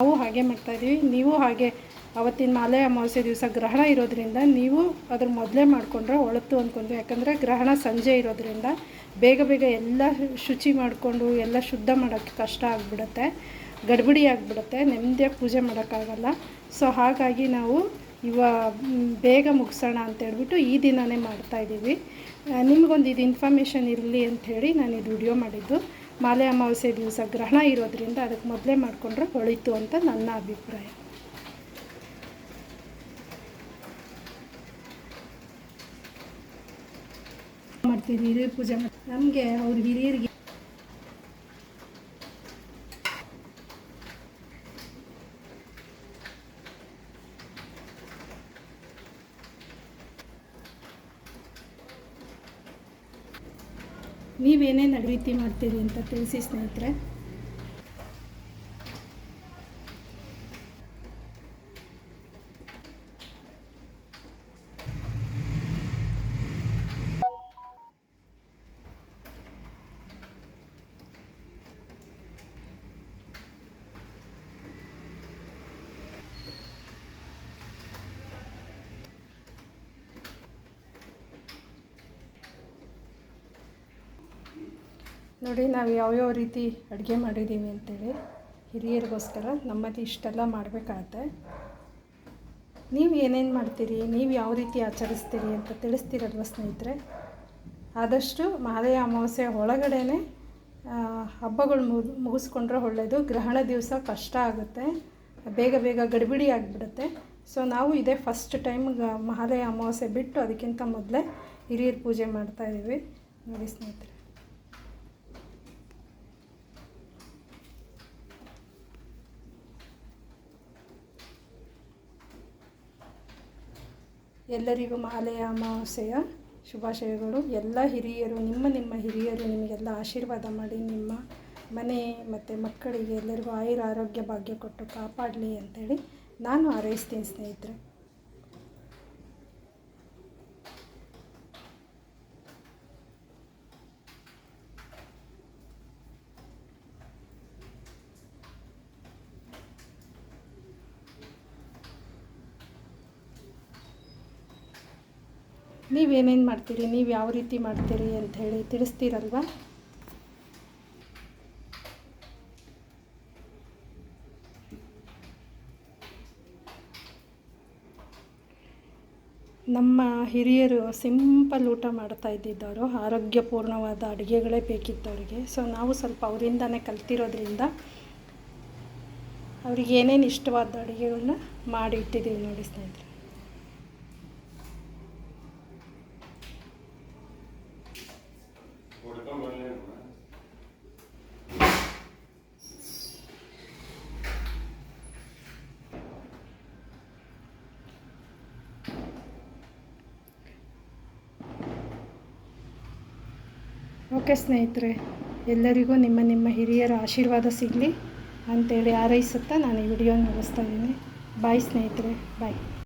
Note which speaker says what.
Speaker 1: ನಾವು ಹಾಗೆ ಮಾಡ್ತಾಯಿದ್ದೀವಿ ನೀವು ಹಾಗೆ ಅವತ್ತಿನ ಮಾಲೆ ಅಮಾವಾಸ್ಯೆ ದಿವಸ ಗ್ರಹಣ ಇರೋದ್ರಿಂದ ನೀವು ಅದ್ರ ಮೊದಲೇ ಮಾಡಿಕೊಂಡ್ರೆ ಒಳತು ಅಂದ್ಕೊಂಡು ಯಾಕಂದರೆ ಗ್ರಹಣ ಸಂಜೆ ಇರೋದ್ರಿಂದ ಬೇಗ ಬೇಗ ಎಲ್ಲ ಶುಚಿ ಮಾಡಿಕೊಂಡು ಎಲ್ಲ ಶುದ್ಧ ಮಾಡೋಕ್ಕೆ ಕಷ್ಟ ಆಗಿಬಿಡುತ್ತೆ. ಗಡ್ಬಡಿ ಆಗಿಬಿಡುತ್ತೆ. ನೆಮ್ಮದಿಯಾಗಿ ಪೂಜೆ ಮಾಡೋಕ್ಕಾಗಲ್ಲ. ಸೊ ಹಾಗಾಗಿ ನಾವು ಇವ ಬೇಗ ಮುಗಿಸೋಣ ಅಂತೇಳ್ಬಿಟ್ಟು ಈ ದಿನವೇ ಮಾಡ್ತಾಯಿದ್ದೀವಿ ನಿಮಗೊಂದು ಇದು ಇನ್ಫಾರ್ಮೇಷನ್ ಇರಲಿ ಅಂಥೇಳಿ ನಾನು ಇದು ವಿಡಿಯೋ ಮಾಡಿದ್ದು. ಮಾಲೆ ಅಮಾವಾಸ್ಯೆ ದಿವಸ ಗ್ರಹಣ ಇರೋದ್ರಿಂದ ಅದಕ್ಕೆ ಮೊದಲೇ ಮಾಡಿಕೊಂಡ್ರೆ ಒಳಿತು ಅಂತ ನನ್ನ ಅಭಿಪ್ರಾಯ. ಮಾಡ್ತೀವಿ ಹಿರಿಯ ಪೂಜೆ ಮಾಡ್ತೀವಿ. ನಮಗೆ ಅವ್ರ ಹಿರಿಯರಿಗೆ ನೀವೇನೇನು ರೀತಿ ಮಾಡ್ತೀರಿ ಅಂತ ತಿಳಿಸಿ ಸ್ನೇಹಿತರೆ. ನೋಡಿ, ನಾವು ಯಾವ್ಯಾವ ರೀತಿ ಅಡುಗೆ ಮಾಡಿದ್ದೀವಿ ಅಂತೇಳಿ ಹಿರಿಯರಿಗೋಸ್ಕರ ನಮ್ಮಲ್ಲಿ ಇಷ್ಟೆಲ್ಲ ಮಾಡಬೇಕಾಗತ್ತೆ. ನೀವು ಏನೇನು ಮಾಡ್ತೀರಿ, ನೀವು ಯಾವ ರೀತಿ ಆಚರಿಸ್ತೀರಿ ಅಂತ ತಿಳಿಸ್ತೀರಲ್ವ ಸ್ನೇಹಿತರೆ? ಆದಷ್ಟು ಮಹಾಲಯ ಅಮಾವಾಸ್ಯೆ ಒಳಗಡೆನೆ ಹಬ್ಬಗಳು ಮುಗಿ ಮುಗಿಸ್ಕೊಂಡ್ರೆ ಒಳ್ಳೆಯದು ಗ್ರಹಣ ದಿವಸ ಕಷ್ಟ ಆಗುತ್ತೆ. ಬೇಗ ಬೇಗ ಗಡಿಬಿಡಿ ಆಗಿಬಿಡುತ್ತೆ. ಸೊ, ನಾವು ಇದೇ ಫಸ್ಟ್ ಟೈಮ್ ಮಹಾಲಯ ಅಮಾವಾಸ್ಯೆ ಬಿಟ್ಟು ಅದಕ್ಕಿಂತ ಮೊದಲೇ ಹಿರಿಯರು ಪೂಜೆ ಮಾಡ್ತಾಯಿದ್ದೀವಿ ನೋಡಿ ಸ್ನೇಹಿತರೆ. ಎಲ್ಲರಿಗೂ ಮಾಲೆಯ ಅಮಾವಾಸ್ಯೆಯ ಶುಭಾಶಯಗಳು. ಎಲ್ಲ ಹಿರಿಯರು, ನಿಮ್ಮ ನಿಮ್ಮ ಹಿರಿಯರು ನಿಮಗೆಲ್ಲ ಆಶೀರ್ವಾದ ಮಾಡಿ ನಿಮ್ಮ ಮನೆ ಮತ್ತು ಮಕ್ಕಳಿಗೆ ಎಲ್ಲರಿಗೂ ಆಯುರ ಆರೋಗ್ಯ ಭಾಗ್ಯ ಕೊಟ್ಟು ಕಾಪಾಡಲಿ ಅಂತೇಳಿ ನಾನು ಹಾರೈಸ್ತೀನಿ ಸ್ನೇಹಿತರೆ. ನೀವೇನೇನು ಮಾಡ್ತೀರಿ? ನೀವು ಯಾವ ರೀತಿ ಮಾಡ್ತೀರಿ ಅಂತ ಹೇಳಿ ತಿಳಿಸ್ತೀರಲ್ವಾ? ನಮ್ಮ ಹಿರಿಯರು ಸಿಂಪಲ್ ಊಟ ಮಾಡ್ತಾ ಇದ್ದಿದ್ದವರು, ಆರೋಗ್ಯಪೂರ್ಣವಾದ ಅಡುಗೆಗಳೇ ಬೇಕಿತ್ತು ಅವರಿಗೆ ಸೊ ನಾವು ಸ್ವಲ್ಪ ಅವರಿಂದನೇ ಕಲ್ತಿರೋದ್ರಿಂದ ಅವ್ರಿಗೆ ಏನೇನು ಇಷ್ಟವಾದ ಅಡುಗೆಗಳನ್ನ ಮಾಡಿ ಇಟ್ಟಿದ್ದೀವಿ ನೋಡಿ ಸ್ನೇಹಿತರೆ. ಓಕೆ ಸ್ನೇಹಿತರೆ, ಎಲ್ಲರಿಗೂ ನಿಮ್ಮ ನಿಮ್ಮ ಹಿರಿಯರ ಆಶೀರ್ವಾದ ಸಿಗಲಿ ಅಂತೇಳಿ ಆರೈಸುತ್ತಾ ನಾನು ಈ ವಿಡಿಯೋ ಮುಗಿಸ್ತಾ ಇದ್ದೀನಿ. ಬಾಯ್ ಸ್ನೇಹಿತರೆ, ಬಾಯ್.